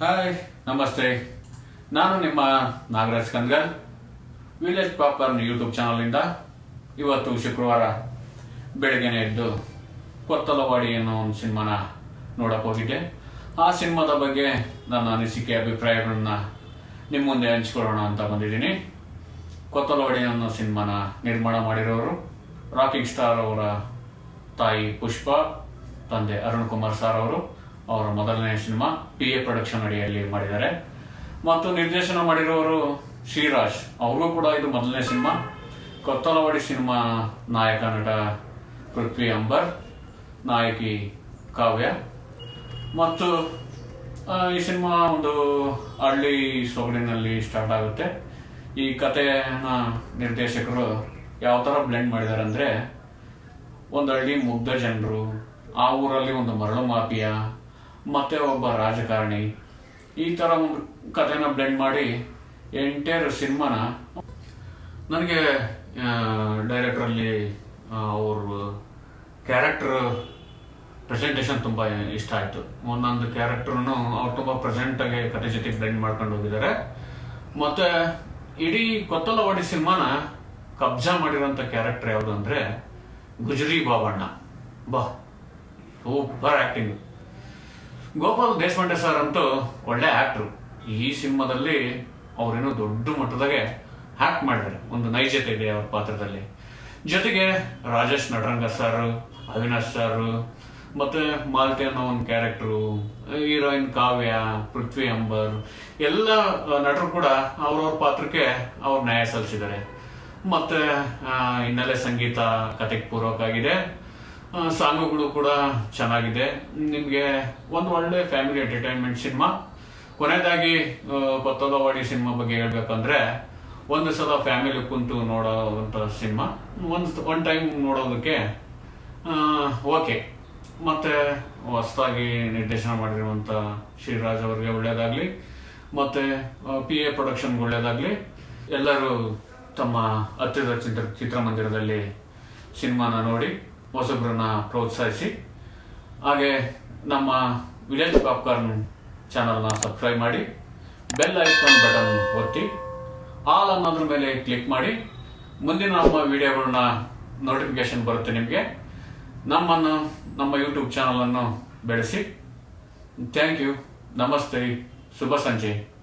Hi ನಮಸ್ತೆ. ನಾನು ನಿಮ್ಮ Nagaraj Kangal village popper YouTube ಚಾನಲಿಂದ ಇವತ್ತು ಶುಕ್ರವಾರ ಬೆಳಗ್ಗೆನೆ ಎದ್ದು ಕೊತ್ತಲವಾಡಿ ಅನ್ನೋ ಒಂದು ಸಿನಿಮಾನ ನೋಡಕ್ಕೆ ಹೋಗಿದ್ದೆ. ಆ ಸಿನಿಮಾದ ಬಗ್ಗೆ ನನ್ನ ಅನಿಸಿಕೆ, ಅಭಿಪ್ರಾಯಗಳನ್ನು ನಿಮ್ಮ ಮುಂದೆ ಹಂಚ್ಕೊಳ್ಳೋಣ ಅಂತ ಬಂದಿದ್ದೀನಿ. ಕೊತ್ತಲವಾಡಿ ಅನ್ನೋ ಸಿನಿಮಾನ ನಿರ್ಮಾಣ ಮಾಡಿರೋರು ರಾಕಿಂಗ್ ಸ್ಟಾರ್ ಅವರ ತಾಯಿ ಪುಷ್ಪ, ತಂದೆ ಅರುಣ್ ಕುಮಾರ್ ಸರ್ ಅವರು. ಅವರ ಮೊದಲನೇ ಸಿನಿಮಾ ಪಿ ಎ ಪ್ರೊಡಕ್ಷನ್ ಅಡಿಯಲ್ಲಿ ಮಾಡಿದ್ದಾರೆ. ಮತ್ತು ನಿರ್ದೇಶನ ಮಾಡಿರೋರು ಶ್ರೀರಾಜ್. ಅವರು ಕೂಡ ಇದು ಮೊದಲನೇ ಸಿನಿಮಾ. ಕೊತ್ತಲವಾಡಿ ಸಿನಿಮಾ ನಾಯಕ ನಟ ಪೃಥ್ವಿ ಅಂಬರ್, ನಾಯಕಿ ಕಾವ್ಯ. ಮತ್ತು ಈ ಸಿನಿಮಾ ಒಂದು ಹಳ್ಳಿ ಸೊಗಡಿನಲ್ಲಿ ಸ್ಟಾರ್ಟ್ ಆಗುತ್ತೆ. ಈ ಕಥೆನ ನಿರ್ದೇಶಕರು ಯಾವ ಥರ ಬ್ಲೆಂಡ್ ಮಾಡಿದ್ದಾರೆ ಅಂದರೆ ಒಂದು ಹಳ್ಳಿ ಮುಗ್ಧ ಜನರು, ಆ ಊರಲ್ಲಿ ಒಂದು ಮರಳು ಮಾಫಿಯಾ ಮತ್ತೆ ಒಬ್ಬ ರಾಜಕಾರಣಿ. ಈ ಥರ ಒಂದು ಕಥೆನ ಬ್ಲೆಂಡ್ ಮಾಡಿ ಎಂಟೈರ್ ಸಿನಿಮಾನ. ನನಗೆ ಡೈರೆಕ್ಟ್ರಲ್ಲಿ ಅವ್ರ ಕ್ಯಾರೆಕ್ಟರ್ ಪ್ರೆಸೆಂಟೇಷನ್ ತುಂಬ ಇಷ್ಟ ಆಯಿತು. ಒಂದೊಂದು ಕ್ಯಾರೆಕ್ಟರ್ನು ಅವ್ರು ತುಂಬ ಪ್ರೆಸೆಂಟಾಗಿ ಕತೆ ಜೊತೆ ಬ್ಲೆಂಡ್ ಮಾಡ್ಕೊಂಡು ಹೋಗಿದ್ದಾರೆ. ಮತ್ತೆ ಇಡೀ ಕೊತ್ತಲವಾಡಿ ಸಿನಿಮಾನ ಕಬ್ಜಾ ಮಾಡಿರೋಂಥ ಕ್ಯಾರೆಕ್ಟರ್ ಯಾವುದು ಅಂದರೆ ಗುಜರಿ ಬಾಬಣ್ಣ. ಬಾ, super acting Gopal Deshpande sir ಅಂತೂ ಒಳ್ಳೆ ಆಕ್ಟ್ರು ಈ ಸಿನಿಮಾದಲ್ಲಿ ಅವರೇನೋ ದೊಡ್ಡ ಮಟ್ಟದಾಗೆ ಆಕ್ಟ್ ಮಾಡಿದ್ದಾರೆ. ಒಂದು ನೈಜತೆ ಇದೆ ಅವ್ರ ಪಾತ್ರದಲ್ಲಿ. ಜೊತೆಗೆ ರಾಜೇಶ್ ನಟರಂಗ ಸರ್ ಅವಿನಾಶ್ ಸರ್ ಮತ್ತೆ ಮಾಲತಿ ಅನ್ನೋ ಒಂದು ಕ್ಯಾರೆಕ್ಟ್ರು ಹೀರೋಯಿನ್ ಕಾವ್ಯ ಪೃಥ್ವಿ ಅಂಬರ್ ಎಲ್ಲ ನಟರು ಕೂಡ ಅವ್ರವ್ರ ಪಾತ್ರಕ್ಕೆ ಅವ್ರು ನ್ಯಾಯ ಸಲ್ಲಿಸಿದ್ದಾರೆ. ಮತ್ತೆ ಹಿನ್ನೆಲೆ ಸಂಗೀತ ಕತೆಗೆ ಪೂರಕವಾಗಿದೆ. ಆ, ಸಾಂಗುಗಳು ಕೂಡ ಚೆನ್ನಾಗಿದೆ. ನಿಮಗೆ ಒಂದು ಒಳ್ಳೆ ಫ್ಯಾಮಿಲಿ ಎಂಟರ್ಟೈನ್ಮೆಂಟ್ ಸಿನಿಮಾ. ಕೊನೆಯದಾಗಿ ಕೊತ್ತಲವಾಡಿ ಸಿನಿಮಾ ಬಗ್ಗೆ ಹೇಳ್ಬೇಕಂದ್ರೆ, ಒಂದು ಸಲ ಫ್ಯಾಮಿಲಿ ಕುಂತು ನೋಡೋವಂಥ ಸಿನಿಮಾ. ಒಂದು ಒನ್ ಟೈಮ್ ನೋಡೋದಕ್ಕೆ ಓಕೆ ಮತ್ತೆ ಹೊಸದಾಗಿ ನಿರ್ದೇಶನ ಮಾಡಿರುವಂಥ ಶ್ರೀರಾಜ್ ಅವರಿಗೆ ಒಳ್ಳೆಯದಾಗಲಿ ಮತ್ತೆ ಪಿ ಎ ಪ್ರೊಡಕ್ಷನ್ಗೆ ಒಳ್ಳೇದಾಗಲಿ, ಎಲ್ಲರೂ ತಮ್ಮ ಹತ್ತಿರದ ಚಿತ್ರ, ಚಿತ್ರಮಂದಿರದಲ್ಲಿ ಸಿನಿಮಾನ ನೋಡಿ ಹೊಸಬ್ರನ್ನ ಪ್ರೋತ್ಸಾಹಿಸಿ. ಹಾಗೆ ನಮ್ಮ ವಿಲೇಜ್ ಪಾಪ್ಕಾರ್ನ್ ಚಾನಲ್ನ ಸಬ್ಸ್ಕ್ರೈಬ್ ಮಾಡಿ, ಬೆಲ್ ಐಕಾನ್ ಬಟನ್ ಒತ್ತಿ, ಆಲ್ ಅನ್ನೋದ್ರ ಮೇಲೆ ಕ್ಲಿಕ್ ಮಾಡಿ. ಮುಂದಿನ ನಮ್ಮ ವಿಡಿಯೋಗಳನ್ನ ನೋಟಿಫಿಕೇಶನ್ ಬರುತ್ತೆ ನಿಮಗೆ. ನಮ್ಮನ್ನು, ನಮ್ಮ ಯೂಟ್ಯೂಬ್ ಚಾನಲನ್ನು ಬೆಳೆಸಿ. Thank you. ನಮಸ್ತೆ. ಶುಭ ಸಂಜೆ.